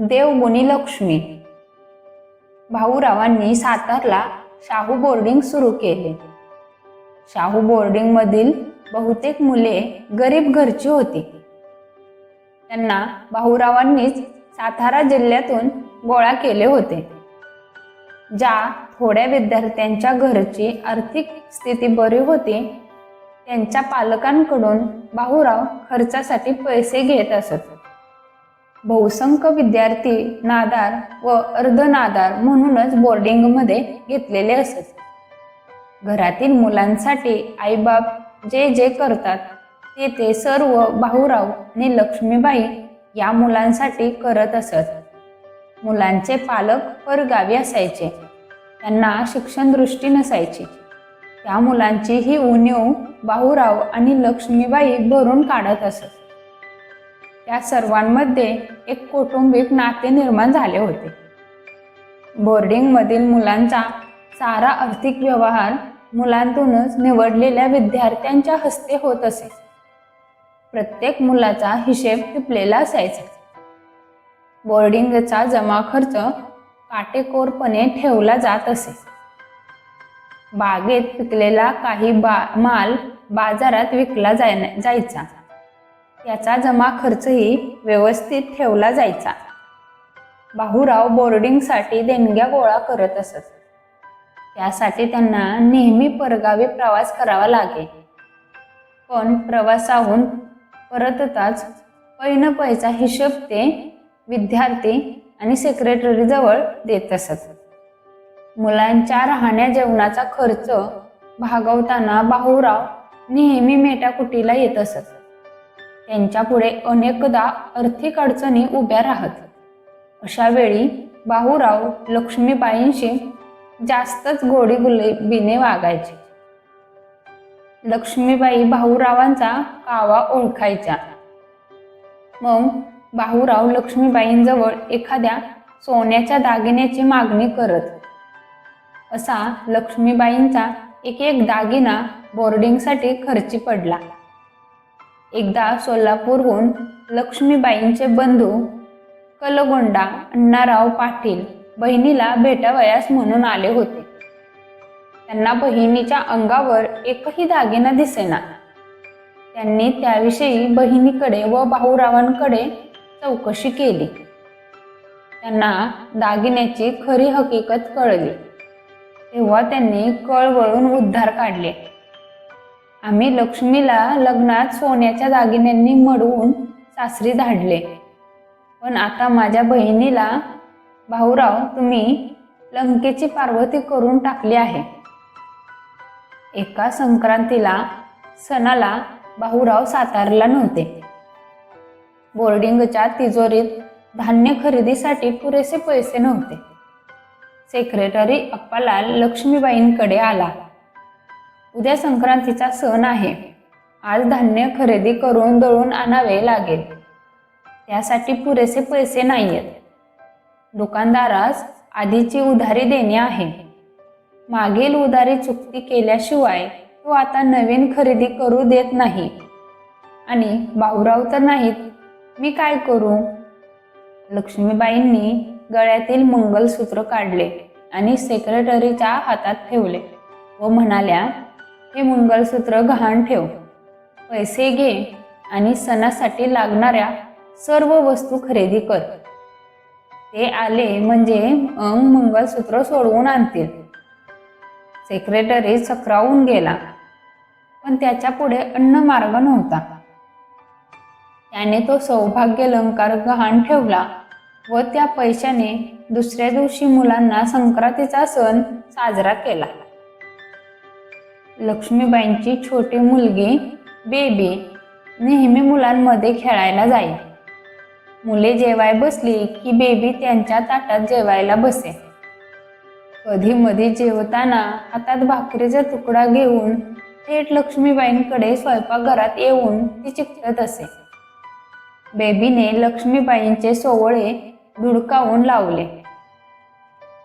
देवगुणी लक्ष्मी. भाऊरावांनी सातारला शाहू बोर्डिंग सुरू केले. शाहू बोर्डिंग मधील बहुतेक मुले गरीब घरची होती. त्यांना भाऊरावांनीच सातारा जिल्ह्यातून गोळा केले होते. ज्या थोड्या विद्यार्थ्यांच्या घरची आर्थिक स्थिती बरी होती त्यांच्या पालकांकडून भाऊराव खर्चासाठी पैसे घेत असत. बहुसंख्य विद्यार्थी नादार व अर्धनादार म्हणूनच बोर्डिंगमध्ये घेतलेले असत. घरातील मुलांसाठी आईबाप जे जे करतात ते ते सर्व भाऊराव आणि लक्ष्मीबाई या मुलांसाठी करत असत. मुलांचे पालक परगावी असायचे. त्यांना शिक्षण दृष्टी नसायची. त्या मुलांची ही उणीव भाऊराव आणि लक्ष्मीबाई भरून काढत असत. त्या सर्वांमध्ये एक कौटुंबिक नाते निर्माण झाले होते. बोर्डिंगमधील मुलांचा सारा आर्थिक व्यवहार मुलांतूनच निवडलेल्या विद्यार्थ्यांच्या हस्ते होत असे. प्रत्येक मुलाचा हिशेब टिपलेला असायचा. बोर्डिंगचा जमा खर्च काटेकोरपणे ठेवला जात असे. बागेत पिकलेला काही बा माल बाजारात विकला जाय जायचा. त्याचा जमा खर्चही व्यवस्थित ठेवला जायचा. बाहूराव बोर्डिंगसाठी देणग्या गोळा करत असत. त्यासाठी त्यांना नेहमी परगावी प्रवास करावा लागे. पण प्रवासाहून परतताच पैन पैचा हिशोब ते विद्यार्थी आणि सेक्रेटरीजवळ देत असत. मुलांच्या राहण्या जेवणाचा खर्च भागवताना बाहूराव नेहमी मेटाकुटीला येत असत. त्यांच्यापुढे अनेकदा आर्थिक अडचणी उभ्या राहत. अशा वेळी बाहुराव लक्ष्मीबाईंशी जास्तच गोडी गुलाबीने वागायचे. लक्ष्मीबाई भाऊरावांचा कावा ओळखायच्या. मग बाहुराव लक्ष्मीबाईंजवळ एखाद्या सोन्याच्या दागिन्याची मागणी करत. असा लक्ष्मीबाईंचा एक एक दागिना बोर्डिंगसाठी खर्ची पडला. एकदा सोलापूरहून लक्ष्मीबाईंचे बंधू कलगोंडा अण्णाराव पाटील बहिणीला भेटावयास म्हणून आले होते. त्यांना बहिणीच्या अंगावर एकही दागिना दिसेना. त्यांनी त्याविषयी बहिणीकडे व भाऊरावांकडे चौकशी केली. त्यांना दागिन्याची खरी हकीकत कळली. तेव्हा त्यांनी कळवळून उद्धार काढले. आम्ही लक्ष्मीला लग्नात सोन्याच्या दागिन्यांनी मडवून सासरी धाडले. पण आता माझ्या बहिणीला भाऊराव तुम्ही लंकेची पार्वती करून टाकली आहे. एका संक्रांतीला सणाला भाऊराव सातारला नव्हते. बोर्डिंगच्या तिजोरीत धान्य खरेदीसाठी पुरेसे पैसे नव्हते. सेक्रेटरी अप्पालाल लक्ष्मीबाईंकडे आला. उद्या संक्रांतीचा सण आहे. आज धान्य खरेदी करून दळून आणावे लागेल. त्यासाठी पुरेसे पैसे नाहीयेत. दुकानदारास आधीची उधारी देणे आहे. मागील उधारी चुकती केल्याशिवाय तो आता नवीन खरेदी करू देत नाही. आणि भाऊराव तर नाहीत. मी काय करू? लक्ष्मीबाईंनी गळ्यातील मंगलसूत्र काढले आणि सेक्रेटरीच्या हातात ठेवले व म्हणाल्या हे मंगलसूत्र गहाण ठेव. पैसे घे आणि सणासाठी लागणाऱ्या सर्व वस्तू खरेदी कर. ते आले म्हणजे अंग मंगलसूत्र सोडवून आणतील. सेक्रेटरी चक्रावून गेला. पण त्याच्या पुढे अन्न मार्ग नव्हता. त्याने तो सौभाग्य अलंकार गहाण ठेवला व त्या पैशाने दुसऱ्या दिवशी मुलांना संक्रांतीचा सण साजरा केला. लक्ष्मीबाईंची छोटी मुलगी बेबी नेहमी मुलांमध्ये खेळायला जाई. मुले जेवाय बसली की बेबी त्यांच्या ताटात जेवायला बसे. कधी मधी जेवताना हातात भाकरीचा तुकडा घेऊन थेट लक्ष्मीबाईंकडे स्वयंपाकघरात येऊन ती चिकटत असे. बेबीने लक्ष्मीबाईंचे सोवळे धुडकावून लावले.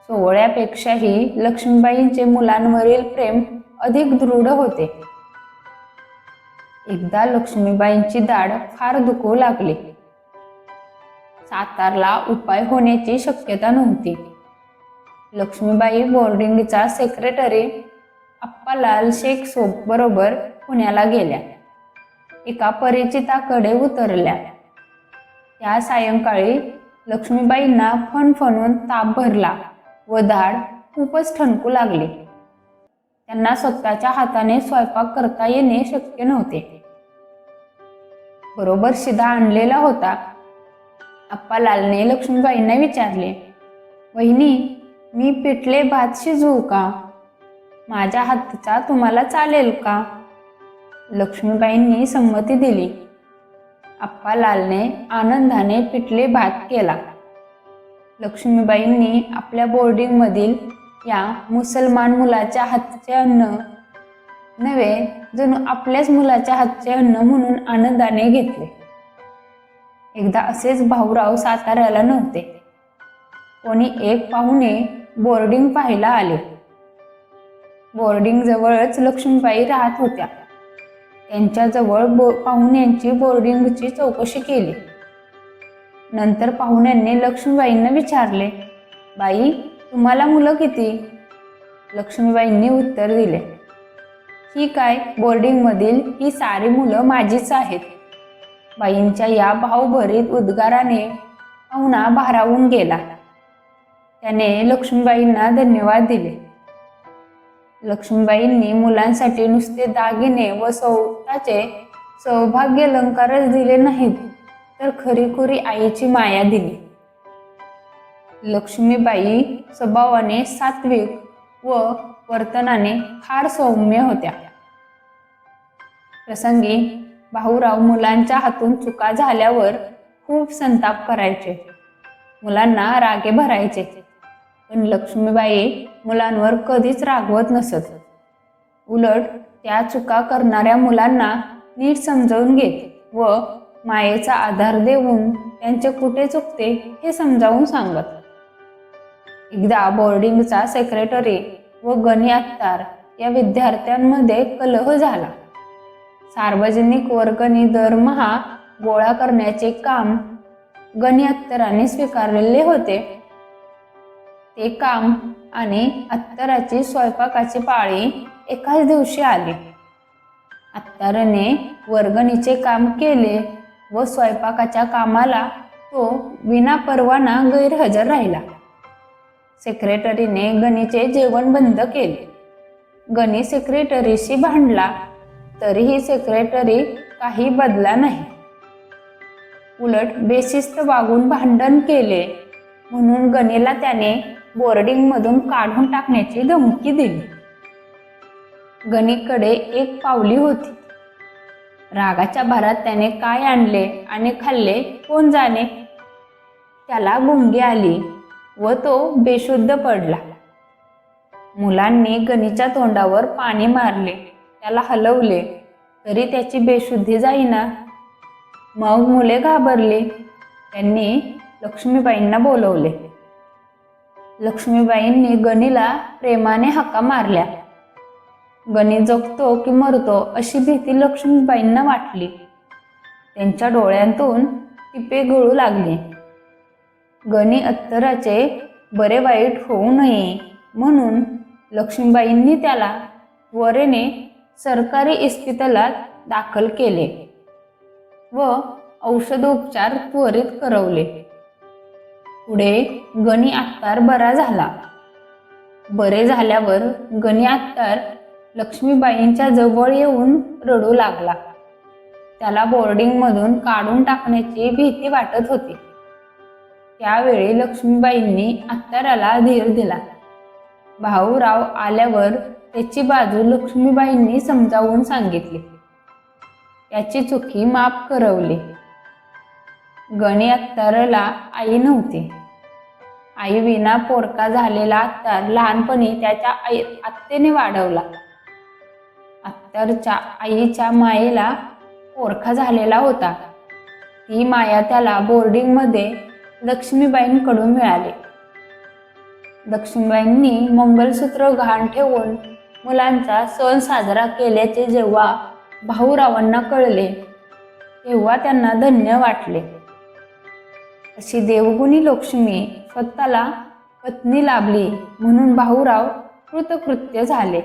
सोवळ्यापेक्षाही लक्ष्मीबाईंचे मुलांवरील प्रेम अधिक दृढ होते. एकदा लक्ष्मीबाईंची दाढ फार दुखू लागली. सातारला उपाय होण्याची शक्यता नव्हती. लक्ष्मीबाई बोर्डिंगचा सेक्रेटरी अप्पालाल शेख सोब बरोबर पुण्याला गेल्या. एका परिचिताकडे उतरल्या. त्या सायंकाळी लक्ष्मीबाईंना फणफणून ताप भरला व दाढ खूपच ठणकू लागली. त्यांना स्वतःच्या हाताने स्वयंपाक करता येणे शक्य नव्हते. बरोबर शिधा आणलेला होता. अप्पालालने लक्ष्मीबाईंना विचारले वहिनी मी पिठले भात शिजवू का? माझ्या हातचा तुम्हाला चालेल का? लक्ष्मीबाईंनी संमती दिली. अप्पालालने आनंदाने पिठले भात केला. लक्ष्मीबाईंनी आपल्या बोर्डिंगमधील या मुसलमान मुलाच्या हातचे अन्न नव्हे जणू आपल्याच मुलाच्या हातचे अन्न म्हणून आनंदाने घेतले. एकदा असेच भाऊराव साताऱ्याला नव्हते. कोणी एक पाहुणे बोर्डिंग पाहायला आले. बोर्डिंग जवळच लक्ष्मीबाई राहत होत्या. त्यांच्याजवळ बो पाहुण्यांची बोर्डिंगची चौकशी केली. नंतर पाहुण्यांनी लक्ष्मीबाईंना विचारले बाई तुम्हाला मुलं किती? लक्ष्मीबाईंनी उत्तर दिले. ही काय? बोर्डिंगमधील ही सारी मुलं माझीच आहेत. बाईंच्या या भावभरीत उद्गाराने पाहुणा भारावून गेला. त्याने लक्ष्मीबाईंना धन्यवाद दिले. लक्ष्मीबाईंनी मुलांसाठी नुसते दागिने व स्वतःचे सौभाग्य अलंकारच दिले नाहीत तर खरीखुरी आईची माया दिली. लक्ष्मीबाई स्वभावाने सात्विक व वर्तनाने फार सौम्य होत्या. प्रसंगी भाऊराव मुलांच्या हातून चुका झाल्यावर खूप संताप करायचे. मुलांना रागे भरायचे. पण लक्ष्मीबाई मुलांवर कधीच रागवत नसत. उलट त्या चुका करणाऱ्या मुलांना नीट समजावून घेत व मायेचा आधार देऊन त्यांचे कुठे चुकते हे समजावून सांगत. एकदा बोर्डिंगचा सेक्रेटरी व गणी अत्तार या विद्यार्थ्यांमध्ये कलह झाला. सार्वजनिक वर्गणी दरमहा गोळा करण्याचे काम गणी अत्तराने स्वीकारलेले होते. ते काम आणि अत्तराची स्वयंपाकाची पाळी एकाच दिवशी आली. अत्तरने वर्गणीचे काम केले व स्वयंपाकाच्या कामाला तो विना परवाना गैरहजर राहिला. सेक्रेटरीने गणीचे जेवण बंद केले. गणी सेक्रेटरीशी भांडला तरीही सेक्रेटरी काही बदला नाही. उलट बेशिस्त वागून भांडण केले म्हणून गणेला त्याने बोर्डिंगमधून काढून टाकण्याची धमकी दिली. गणीकडे एक पावली होती. रागाच्या भरात त्याने काय आणले आणि खाल्ले कोण जाणे? त्याला गुंगी आली. व तो बेशुद्ध पडला. मुलांनी गणीच्या तोंडावर पाणी मारले त्याला हलवले तरी त्याची बेशुद्धी जाईना. मग मुले घाबरली. त्यांनी लक्ष्मीबाईंना बोलवले. लक्ष्मीबाईंनी गणीला प्रेमाने हक्का मारल्या. गणी जगतो की मरतो अशी भीती लक्ष्मीबाईंना वाटली. त्यांच्या डोळ्यांतून टिपे गळू लागले. गणी अत्तराचे बरे वाईट होऊ नये म्हणून लक्ष्मीबाईंनी त्याला त्वरेने सरकारी इस्पितळात दाखल केले व औषधोपचार त्वरित करवले. पुढे गणी आत्तार बरा झाला. बरे झाल्यावर गणी आत्तार लक्ष्मीबाईंच्या जवळ येऊन रडू लागला. त्याला बोर्डिंगमधून काढून टाकण्याची भीती वाटत होती. त्यावेळी लक्ष्मीबाईंनी अत्ताराला धीर दिला. भाऊराव आल्यावर त्याची बाजू लक्ष्मीबाईंनी समजावून सांगितली. त्याची चुकी माफ करवली. गणी अत्तारला आई नव्हती. आई विना पोरका झालेला अत्तार लहानपणी त्याच्या आई आत्तेने वाढवला. अत्तरच्या आईच्या मायेला पोरखा झालेला होता. ती माया त्याला बोर्डिंगमध्ये लक्ष्मीबाईंकडून मिळाले. लक्ष्मीबाईंनी मंगलसूत्र घाण ठेवून मुलांचा सण साजरा केल्याचे जेव्हा भाऊरावांना कळले तेव्हा त्यांना धन्य वाटले. अशी देवगुणी लक्ष्मी स्वतःला पत्नी लाभली म्हणून भाऊराव कृतकृत्य झाले.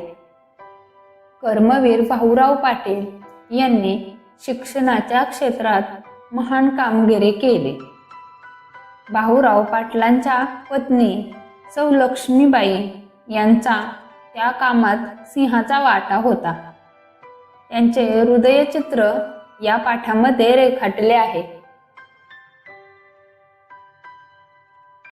कर्मवीर भाऊराव पाटील यांनी शिक्षणाच्या क्षेत्रात महान कामगिरी केली. भाऊराव पाटलांच्या पत्नी सौ लक्ष्मीबाई यांचा त्या कामात सिंहाचा वाटा होता. त्यांचे हृदयचित्र या पाठामध्ये रेखाटले आहे.